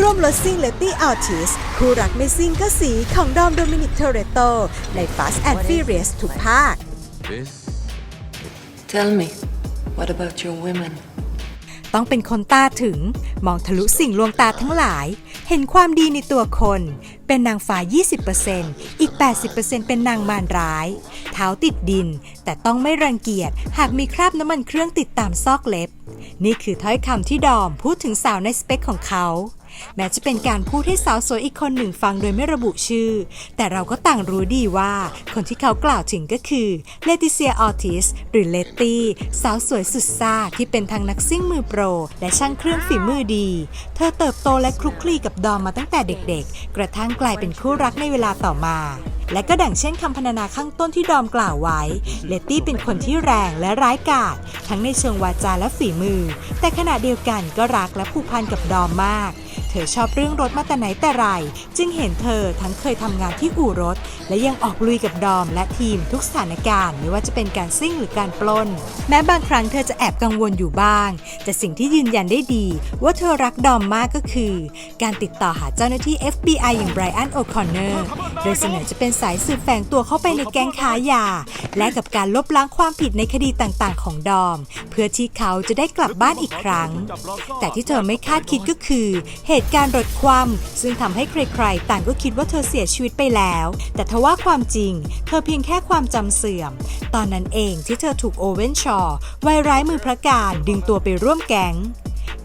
ร่วมรถซิ่งเลตตี้อาร์ติสคู่รักไม่ซิ่งก็สีของดอมโดมินิกเทเรโต ใน Fast and Furious ทุกภาค This? Tell me, what about your women? ต้องเป็นคนตาถึง มองทะลุสิ่งลวงตาทั้งหลาย เห็นความดีในตัวคน เป็นนางฟ้า 20%อีก 80%เป็นนางมารร้าย เท้าติดดิน แต่ต้องไม่รังเกียจ หากมีคราบน้ำมันเครื่องติดตามซอกเล็บ นี่คือถ้อยคำที่ดอมพูดถึงสาวในสเปคของเขา แม้จะเป็นการพูดให้สาวสวยอีกคนหนึ่งฟังโดยไม่ระบุชื่อ แต่เราก็ต่างรู้ดีว่า คนที่เขากล่าวถึงก็คือเลติเซียออทิสหรือเลตตี้สาวสวยสุดซ่าที่เป็นทั้งนักซิ่งมือโปร และช่างเครื่องฝีมือดี เธอเติบโตและคลุกคลีกับดอมมาตั้งแต่เด็กๆ กระทั่งกลายเป็นคู่รักในเวลาต่อมาและก็ดังเช่นคำพรรณนาข้างต้นที่ดอมกล่าวไว้ เลตตี้เป็นคนที่แรงและร้ายกาจทั้งในเชิงวาจาและฝีมือ แต่ขณะเดียวกันก็รักและผูกพันกับดอมมาก เธอชอบเรื่องรถมาแต่ไหนแต่ไร จึงเห็นเธอทั้งเคยทำงานที่อู่รถ และยังออกลุยกับดอมและทีมทุกสถานการณ์ไม่ว่าจะเป็นการซิ่งหรือการปล้น แม้บางครั้งเธอจะแอบกังวลอยู่บ้าง แต่สิ่งที่ยืนยันได้ดี ว่าเธอรักดอมมากก็คือ การติดต่อหาเจ้าหน้าที่ FBI อย่างไบรอันโอคอนเนอร์โดยเสนอจะเป็นสายสืบแฝงตัวเข้าไปในแก๊งค้ายา และกับการลบล้างความผิดในคดีต่างๆ ของดอม เพื่อที่เขาจะได้กลับบ้านอีกครั้ง แต่ที่เธอไม่คาดคิดก็คือเหตุการณ์รถคว่ำซึ่งทำให้ใครๆ ต่างก็คิดว่าเธอเสียชีวิตไปแล้ว แต่ทว่าความจริง เธอเพียงแค่ความจำเสื่อม ตอนนั้นเองที่เธอถูกโอเวนชอว์วัยร้ายมือพระการดึงตัวไปร่วมแก๊ง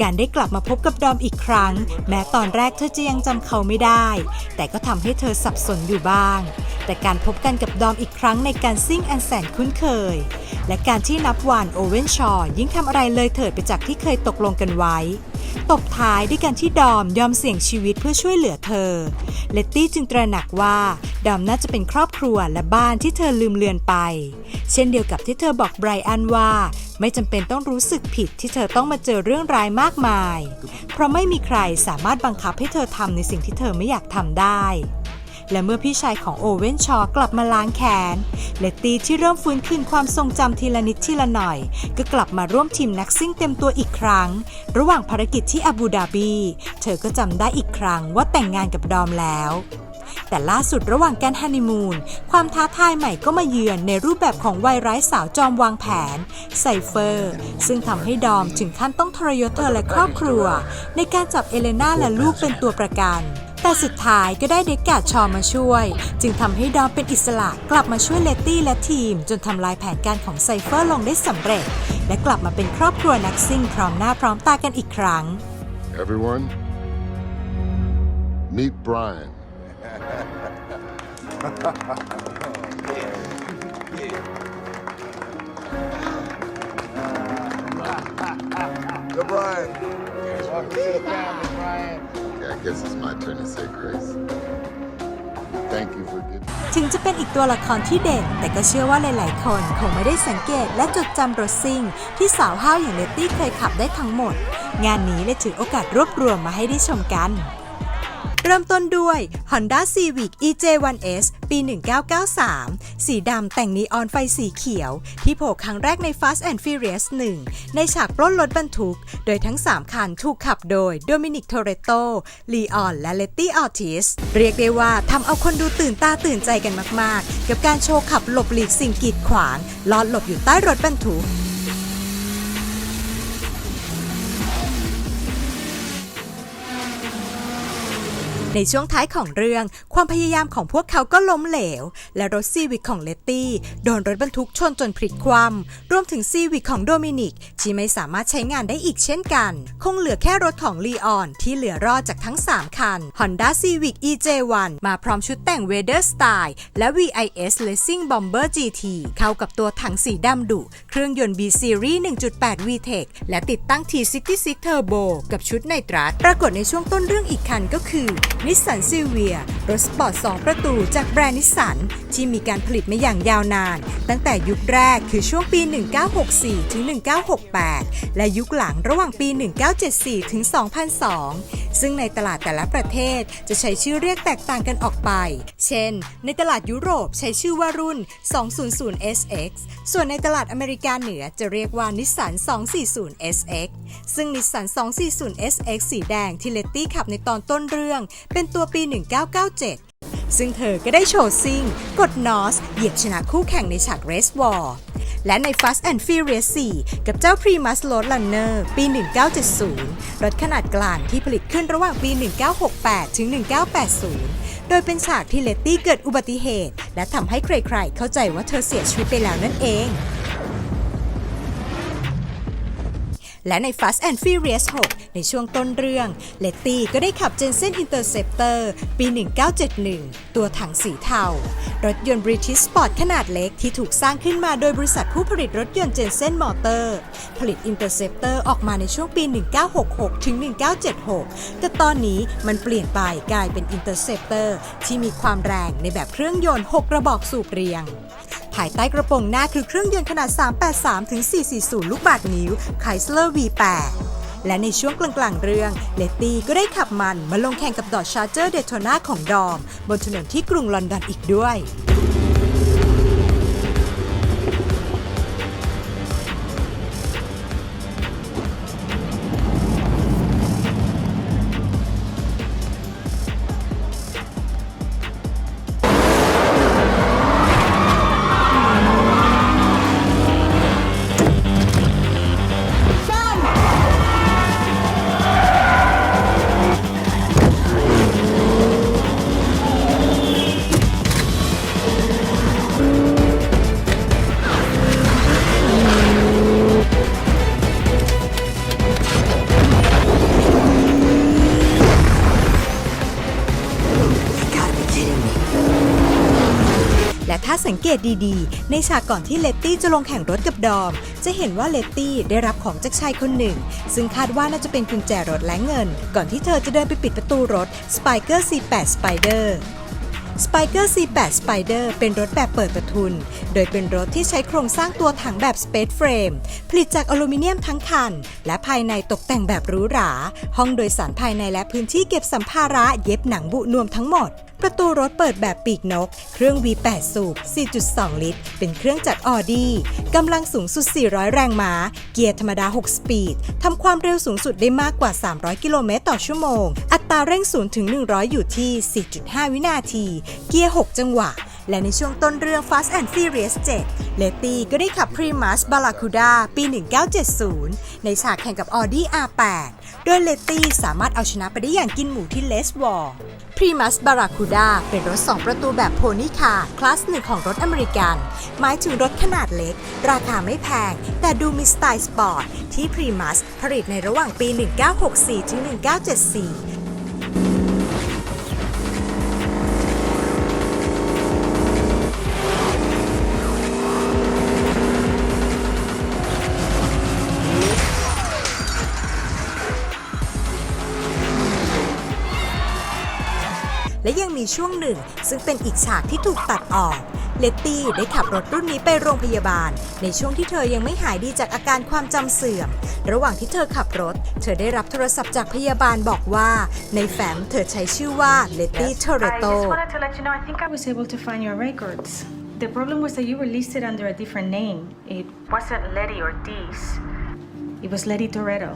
การได้กลับมาพบกับดอมอีกครั้ง แม้ตอนแรกเธอจะยังจำเขาไม่ได้ แต่ก็ทำให้เธอสับสนอยู่บ้าง แต่การพบกันกับดอมอีกครั้งในการซิ่งอันแสนคุ้นเคย และการที่นับวันโอเวนชอว์ยิ่งทำอะไรเลยเถิดไปจากที่เคยตกลงกันไว้ ตบท้ายด้วยการที่ดอมยอมเสี่ยงชีวิตเพื่อช่วยเหลือเธอ เลตตี้จึงตระหนักว่า ดอมน่าจะเป็นครอบครัวและบ้านที่เธอลืมเลือนไป เช่นเดียวกับที่เธอบอกไบรอันว่า ไม่จำเป็นต้องรู้สึกผิดที่เธอต้องมาเจอเรื่องร้ายมากมาย เพราะไม่มีใครสามารถบังคับให้เธอทำในสิ่งที่เธอไม่อยากทำได้ และเมื่อพี่ชายของโอเวนชอกลับมาล้างแค้นเลตตี้ที่เริ่มฟื้นคืนความทรงจำทีละนิดทีละหน่อย ก็กลับมาร่วมทีมนักซิ่งเต็มตัวอีกครั้ง ระหว่างภารกิจที่อาบูดาบี เธอก็จำได้อีกครั้งว่าแต่งงานกับดอมแล้วแต่ล่าสุดระหว่างการฮันนีมูน ความท้าทายใหม่ก็มาเยือนในรูปแบบของวัยร้ายสาวจอมวางแผน ไซเฟอร์ ซึ่งทำให้ดอมถึงขั้นต้องทรยศเธอและครอบครัว ในการจับเอเลนาและลูกเป็นตัวประกัน แต่สุดท้ายก็ได้เด็กกาดชอมาช่วย จึงทำให้ดอมเป็นอิสระกลับมาช่วยเลตตี้และทีม จนทำลายแผนการของไซเฟอร์ลงได้สำเร็จ และกลับมาเป็นครอบครัวนักซิ่งพร้อมหน้าพร้อมตากันอีกครั้ง Everyone, meet Brian. The Brian. Welcome to the family, Brian. Okay, I guess it's my turn to say grace. Thank you for giving. ถึงจะเป็นอีกตัวละครที่เด่น แต่ก็เชื่อว่าหลาย ๆ คนคงไม่ได้สังเกตและจดจำรถซิ่ง ที่สาวห้าวอย่างเลตตี้เคยขับได้ทั้งหมด งานนี้เลยถือโอกาสรวบรวมมาให้ได้ชมกัน เริ่มต้นด้วย Honda Civic EJ1S ปี 1993 สีดำแต่งนีออนไฟสีเขียว ที่โผล่ครั้งแรกใน Fast and Furious 1 ในฉากปล้นรถบรรทุก โดยทั้ง 3 คันถูกขับโดยโดมินิกโทเรโตลีออนและเลตตี้ออทิส เรียกได้ว่าทำเอาคนดูตื่นตาตื่นใจกันมาก ๆ กับการโชว์ขับหลบหลีกสิ่งกีดขวางลอดหลบอยู่ใต้รถบรรทุก ในช่วงท้ายของเรื่อง ความพยายามของพวกเขาก็ล้มเหลว และรถซีวิกของเลตตี้โดนรถบรรทุกชนจนพลิกคว่ำรวมถึงซีวิกของโดมินิกที่ไม่สามารถใช้งานได้อีกเช่นกัน คงเหลือแค่รถของลีออนที่เหลือรอดจากทั้ง 3 คัน Honda Civic EJ1 มาพร้อมชุดแต่ง Weather Style และ VIS Racing Bomber GT เข้ากับตัวถังสีดำดุ เครื่องยนต์ B Series 1.8 VTEC และติดตั้ง T66 Turbo กับชุดไนตรัสปรากฏในช่วงต้นเรื่องอีกคันก็คือนิสสันซีเวียรถสปอร์ต 2 ประตูจากแบรนด์นิสสันที่มีการผลิตมาอย่างยาวนาน ตั้งแต่ยุคแรกคือช่วงปี 1964 ถึง 1968 และยุคหลังระหว่างปี 1974 ถึง 2002ซึ่งในตลาดแต่ละประเทศจะใช้ชื่อเรียกแตกต่างกันออกไป เช่น ในตลาดยุโรปใช้ชื่อว่ารุ่น 200 SX ส่วนในตลาดอเมริกาเหนือจะเรียกว่านิสสัน 240 SX ซึ่งนิสสัน 240 SX สีแดงที่เลตตี้ขับในตอนต้นเรื่อง เป็นตัวปี 1997 ซึ่งเธอก็ได้โชว์ซิ่ง กดนอสเหยียบชนะคู่แข่งในฉากเรสวอร์ และใน Fast and Furious 4 กับเจ้า Primus Road Runner ปี 1970 รถขนาดกลางที่ผลิตขึ้นระหว่างปี 1968 ถึง 1980 โดยเป็นฉากที่เลตตี้เกิดอุบัติเหตุ และทำให้ใครๆ เข้าใจว่าเธอเสียชีวิตไปแล้วนั่นเอง และใน Fast and Furious 6 ในช่วงต้นเรื่อง เลตตี้ก็ได้ขับ Jensen Interceptor ปี 1971 ตัวถังสีเทา รถยนต์ British Sport ขนาดเล็กที่ถูกสร้างขึ้นมาโดยบริษัทผู้ผลิตรถยนต์ Jensen Motor ผลิต Interceptor อร์ออกมาในช่วงปี 1966 ถึง 1976 แต่ตอนนี้มันเปลี่ยนไปกลายเป็น Interceptor ที่มีความแรงในแบบเครื่องยนต์ 6 กระบอกสูบเรียง ภายใต้กระโปรงหน้าคือเครื่องยนต์ขนาด 383ถึง440 ลูกบาศก์นิ้ว Chrysler V8 และในช่วงกลางๆเรื่อง เลตตี้ก็ได้ขับมันมาลงแข่งกับดอ c ชาร์เจอร์เดโทนาของดอม บนถนนที่กรุงลอนดอนอีกด้วย ถ้าสังเกตดีๆ ในฉากก่อนที่เลตตี้จะลงแข่งรถกับดอม จะเห็นว่าเลตตี้ได้รับของจากชายคนหนึ่ง ซึ่งคาดว่าน่าจะเป็นกุญแจรถและเงิน ก่อนที่เธอจะเดินไปปิดประตูรถ Spiker C8 Spider Spiker C8 Spider เป็นรถแบบเปิดประทุน โดยเป็นรถที่ใช้โครงสร้างตัวถังแบบ Space Frame ผลิตจากอลูมิเนียมทั้งคัน และภายในตกแต่งแบบหรูหรา ห้องโดยสารภายในและพื้นที่เก็บสัมภาระเย็บหนังบุนวมทั้งหมด ประตูรถเปิดแบบปีกนก เครื่อง V8 สูบ 4.2 ลิตร เป็นเครื่องจากออดี้กำลังสูงสุด 400 แรงม้า เกียร์ธรรมดา 6 สปีด ทำความเร็วสูงสุดได้มากกว่า 300 กิโลเมตรต่อชั่วโมง อัตราเร่ง0ถึง 100 อยู่ที่ 4.5 วินาที เกียร์ 6 จังหวะ และในช่วงต้นเรื่อง Fast and Furious 7 เลตตี้ก็ได้ขับ Primus Barracuda ปี 1970 ในฉากแข่งกับ Audi R8 โดยเลตตี้สามารถเอาชนะไปได้อย่างกินหมูที่เลสวอร์ Primus Barracuda เป็นรถ 2 ประตูแบบโพนี่คาร์คลาสหนึ่งของรถอเมริกัน หมายถึงรถขนาดเล็ก ราคาไม่แพง แต่ดูมีสไตล์สปอร์ตที่ Primus ผลิตในระหว่างปี 1964 ถึง 1974 และยังมีช่วงหนึ่ง ซึ่งเป็นอีกฉากที่ถูกตัดออก เลตตี้ได้ขับรถรุ่นนี้ไปโรงพยาบาล ในช่วงที่เธอยังไม่หายดีจากอาการความจำเสื่อม ระหว่างที่เธอขับรถ เธอได้รับโทรศัพท์จากพยาบาลบอกว่า ในแฟ้มเธอใช้ชื่อว่าเลตตี้เทเร I โต The problem was that you were listed under a different name. It wasn't Letty Ortiz. It was Letty Toretto.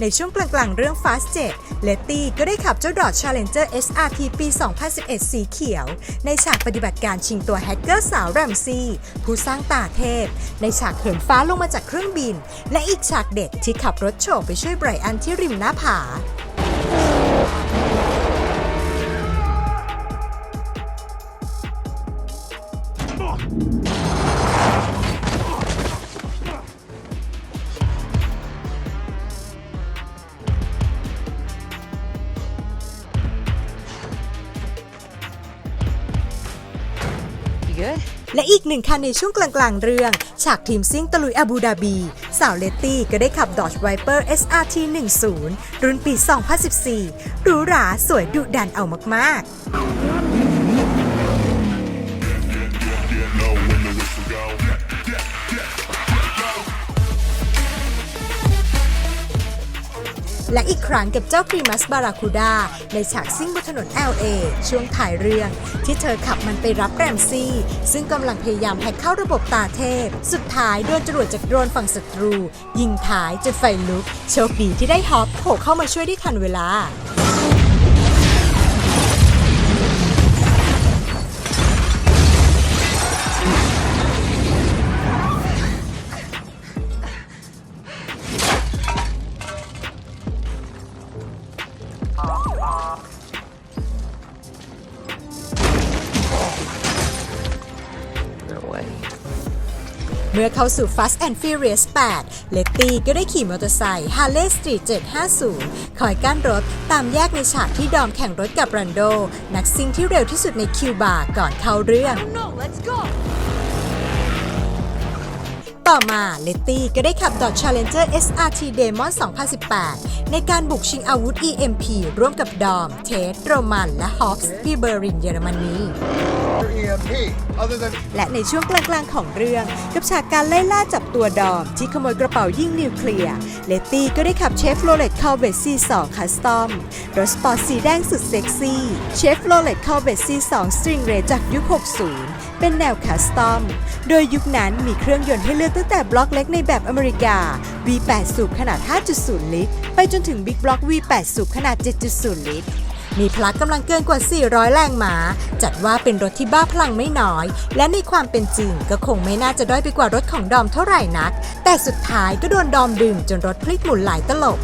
ในช่วงกลางๆ เรื่อง Fast 7 เลตตี้ก็ได้ขับเจ้า Dodge Challenger SRT ปี 2011 สีเขียว ในฉากปฏิบัติการชิงตัวแฮกเกอร์สาวแรมซี่ ผู้สร้างตาเทพ ในฉากเหินฟ้าลงมาจากเครื่องบิน และอีกฉากเด็ดที่ขับรถโฉบไปช่วยไบรอันที่ริมหน้าผา หนึ่งคันในช่วงกลางๆ เรื่อง ฉากทีมซิ่งตะลุยอาบูดาบี สาวเลตตี้ก็ได้ขับ Dodge Viper SRT 10รุ่นปี 2014หรูหราสวยดุดันเอามากๆ และอีกครั้งกับเจ้าพรีมัสบาราคูดาในฉากซิ่งบนถนน LA ช่วงถ่ายเรื่อง ที่เธอขับมันไปรับแรมซี่ ซึ่งกำลังพยายามแฮกเข้าระบบตาเทพ สุดท้ายโดนจรวดจากโดรนฝั่งศัตรู ยิงท้ายจนไฟลุก โชคดีที่ได้ฮอปโผล่เข้ามาช่วยได้ทันเวลา เมื่อเข้าสู่ Fast and Furious 8 เลตตี้ก็ได้ขี่มอเตอร์ไซค์ Harley Street 750 คอยกั้นรถตามแยกในฉากที่ดอมแข่งรถกับรันโด นักซิ่งที่เร็วที่สุดในคิวบาก่อนเข้าเรื่อง ต่อมาเลตตี้ก็ได้ขับ Dodge Challenger SRT Demon 2018 ในการบุกชิงอาวุธ EMP ร่วมกับดอม เทสโรมัน และฮอฟส์ที่เบอร์รินเยอรมนี Your EMP, other than และในช่วงกลางๆของเรื่อง กับฉากการไล่ล่าจับตัวดอม ที่ขโมยกระเป๋ายิงนิวเคลียร์ เลตตี้ก็ได้ขับเชฟโรเลตคาเวตซี2คัสตอม รถสปอร์ตสีแดงสุดเซ็กซี่ เชฟโรเลตคาเวตซี2สตริงเรจากยุค 60 เป็นแนวคัสตอม โดยยุคนั้นมีเครื่องยนต์ให้เลือกตั้งแต่บล็อกเล็กในแบบอเมริกา V8 สูบขนาด 5.0 ลิตร ไปจนถึงบิ๊กบล็อก V8 สูบขนาด 7.0 ลิตร มีพละกำลังเกินกว่า 400 แรงม้า จัดว่าเป็นรถที่บ้าพลังไม่น้อย และในความเป็นจริงก็คงไม่น่าจะด้อยไปกว่ารถของดอมเท่าไหร่นัก แต่สุดท้ายก็โดนดอมดึงจนรถพลิกหมุนหลายตลบ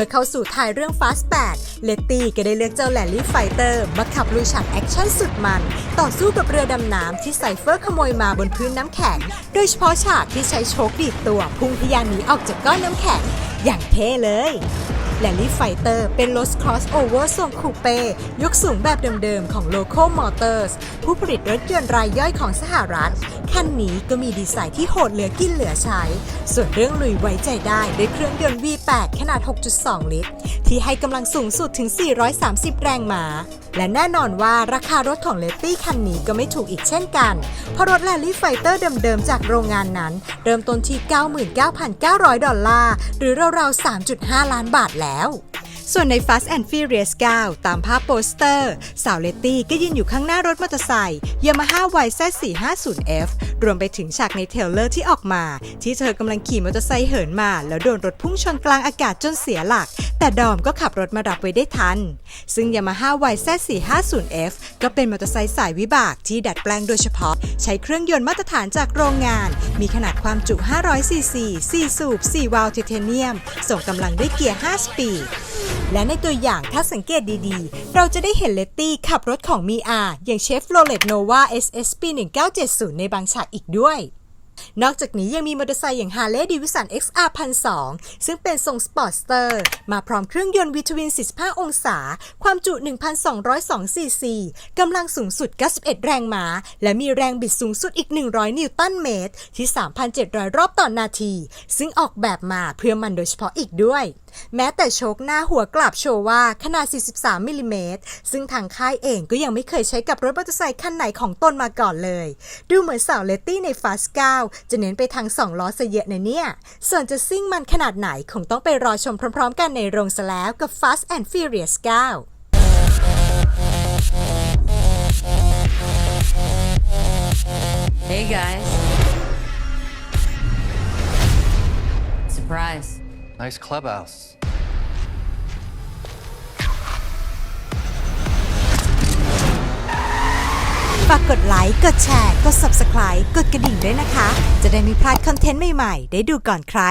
มื่อเข้าสู่ถ่ายเรื่อง Fast 8 เลตตี้ก็ได้เลือกเจ้าแลลี่ไฟเตอร์มาขับลุยฉากแอคชั่นสุดมัน ต่อสู้กับเรือดำน้ำที่ไซเฟอร์ขโมยมาบนพื้นน้ำแข็ง โดยเฉพาะฉากที่ใช้โชคดีดตัวพุ่งทะยานหนีออกจากก้อนน้ำแข็ง อย่างเท่เลยแลลี่ไฟเตอร์เป็นรถ crossover ทรงคูเป้ยกสูงแบบเดิมๆ ของ Loco Motors ผู้ผลิตรถยนต์รายย่อยของสหรัฐคันนี้ก็มีดีไซน์ที่โหดเหลือกินเหลือใช้ ส่วนเรื่องลุยไว้ใจได้ด้วยเครื่องยนต์ V8 ขนาด 6.2 ลิตร ที่ให้กำลังสูงสุดถึง 430 แรงม้า และแน่นอนว่าราคารถของเลตตี้คันนี้ก็ไม่ถูกอีกเช่นกัน เพราะรถแรลลี่ไฟเตอร์เดิมๆ จากโรงงานนั้น เริ่มต้นที่ 99,900 ดอลลาร์ หรือราวๆ 3.5 ล้านบาทแล้ว ส่วนใน Fast and Furious 9 ตามภาพโปสเตอร์ สาวเลตตี้ก็ยืนอยู่ข้างหน้ารถมอเตอร์ไซค์ Yamaha YZ450F รวมไปถึงฉากในเทลเลอร์ที่ออกมา ที่เธอกำลังขี่มอเตอร์ไซค์เหินมา แล้วโดนรถพุ่งชนกลางอากาศจนเสียหลัก แต่ดอมก็ขับรถมารับไว้ได้ทัน ซึ่ง Yamaha YZ450F ก็เป็นมอเตอร์ไซค์สายวิบากที่ดัดแปลงโดยเฉพาะ ใช้เครื่องยนต์มาตรฐานจากโรงงาน มีขนาดความจุ 500 ซีซี 4 สูบ 4 วาล์วไทเทเนียม ส่งกำลังด้วยเกียร์ 5 สปีด และในตัวอย่างถ้าสังเกตดีๆ เราจะได้เห็นเลตตี้ขับรถของมีอาอย่างเชฟโรเลตโนวา SS ปี1970 ในบางฉากอีกด้วย นอกจากนี้ยังมีมอเตอร์ไซค์อย่าง Harley Davidson XR 1002 ซึ่งเป็นทรงสปอร์ตสเตอร์ มาพร้อมเครื่องยนต์วิทวิน 45 องศา ความจุ 1,202 ซีซี กำลังสูงสุด 91 แรงม้า และมีแรงบิดสูงสุดอีก 100 นิวตันเมตร ที่ 3,700 รอบต่อนนาที ซึ่งออกแบบมาเพื่อมันโดยเฉพาะอีกด้วย แม้แต่โชคหน้าหัวกลับโชว์ว่าขนาด 43 มิลลิเมตร ซึ่งทางค่ายเองก็ยังไม่เคยใช้กับรถมอเตอร์ไซค์คันไหนของตนมาก่อนเลย ดูเหมือนสาวเลตตี้ใน Fast 9จะเน้นไปทาง 2 ล้อซะเยอะนะเนี่ย ส่วนจะซิ่งมันขนาดไหนคงต้องไปรอชมพร้อมๆ กันในโรงซะแล้วกับ Fast and Furious 9 Hey guys. Surprise. Nice clubhouse. ฝากกดไลค์ กดแชร์ กด Subscribe กดกระดิ่งด้วยนะคะ จะได้ไม่พลาดคอนเทนต์ใหม่ ๆ ได้ดูก่อนใคร